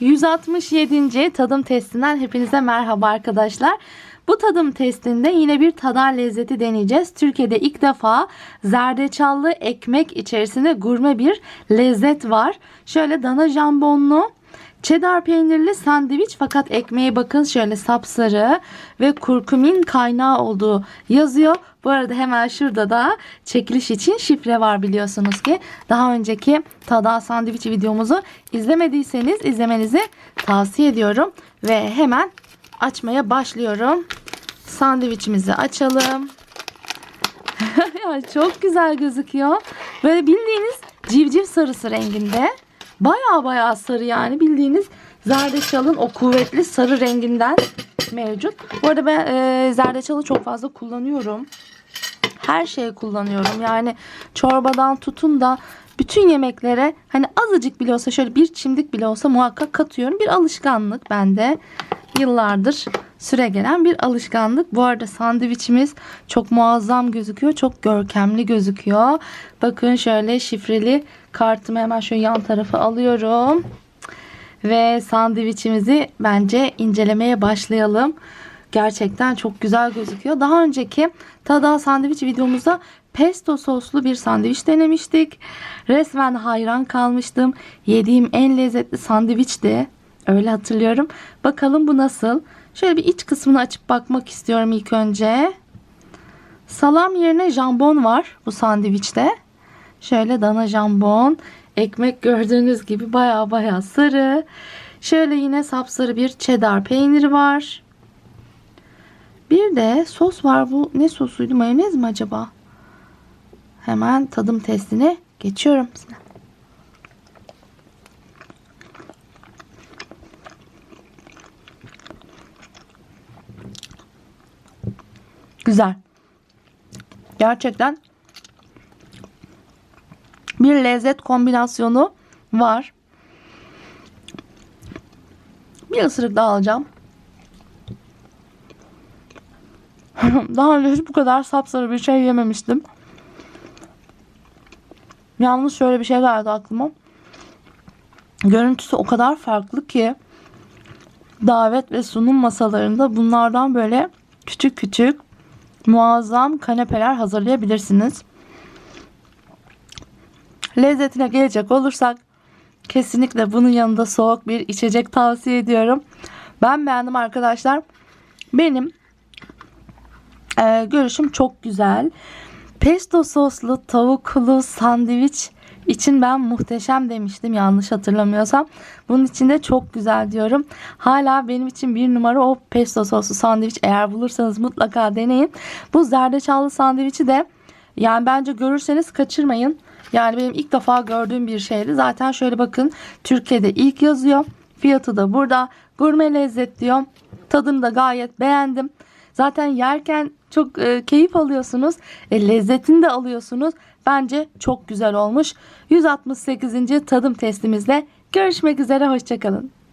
167. tadım testinden hepinize merhaba arkadaşlar. Bu tadım testinde yine bir tadar lezzeti deneyeceğiz. Türkiye'de ilk defa zerdeçallı ekmek içerisinde gurme bir lezzet var. Şöyle dana jambonlu Cheddar peynirli sandviç fakat ekmeğe bakın şöyle sapsarı ve kurkumin kaynağı olduğu yazıyor. Bu arada hemen şurada da çekiliş için şifre var biliyorsunuz ki. Daha önceki tada sandviç videomuzu izlemediyseniz izlemenizi tavsiye ediyorum. Ve hemen açmaya başlıyorum. Sandviçimizi açalım. çok güzel gözüküyor. Böyle bildiğiniz civciv sarısı renginde. Baya baya sarı yani bildiğiniz zerdeçalın o kuvvetli sarı renginden mevcut. Bu arada ben e, zerdeçalı çok fazla kullanıyorum. Her şeye kullanıyorum. Yani çorbadan tutun da bütün yemeklere hani azıcık bile olsa şöyle bir çimdik bile olsa muhakkak katıyorum. Bir alışkanlık bende. Yıllardır süre gelen bir alışkanlık. Bu arada sandviçimiz çok muazzam gözüküyor. Çok görkemli gözüküyor. Bakın şöyle şifreli kartımı hemen şöyle yan tarafa alıyorum. Ve sandviçimizi bence incelemeye başlayalım. Gerçekten çok güzel gözüküyor. Daha önceki Tada sandviç videomuzda pesto soslu bir sandviç denemiştik. Resmen hayran kalmıştım. Yediğim en lezzetli sandviçti. Öyle hatırlıyorum. Bakalım bu nasıl? Şöyle bir iç kısmını açıp bakmak istiyorum ilk önce. Salam yerine jambon var bu sandviçte. Şöyle dana jambon. Ekmek gördüğünüz gibi baya baya sarı. Şöyle yine sapsarı bir cheddar peyniri var. Bir de sos var. Bu ne sosuydu? Mayonez mi acaba? Hemen tadım testine geçiyorum. Bismillah. Güzel. Gerçekten bir lezzet kombinasyonu var. Bir ısırık daha alacağım. daha önce hiç bu kadar sapsarı bir şey yememiştim. Yalnız şöyle bir şey geldi aklıma. Görüntüsü o kadar farklı ki davet ve sunum masalarında bunlardan böyle küçük küçük muazzam kanepeler hazırlayabilirsiniz. Lezzetine gelecek olursak kesinlikle bunun yanında soğuk bir içecek tavsiye ediyorum. Ben beğendim arkadaşlar. Benim e, görüşüm çok güzel. Pesto soslu tavuklu sandviç için ben muhteşem demiştim yanlış hatırlamıyorsam. Bunun için de çok güzel diyorum. Hala benim için bir numara o pesto soslu sandviç. Eğer bulursanız mutlaka deneyin. Bu zerdeçallı sandviçi de yani bence görürseniz kaçırmayın. Yani benim ilk defa gördüğüm bir şeydi. Zaten şöyle bakın Türkiye'de ilk yazıyor. Fiyatı da burada. Gurme lezzet diyor. Tadını da gayet beğendim. Zaten yerken çok e, keyif alıyorsunuz. E, lezzetini de alıyorsunuz. Bence çok güzel olmuş. 168. tadım testimizle görüşmek üzere. Hoşçakalın.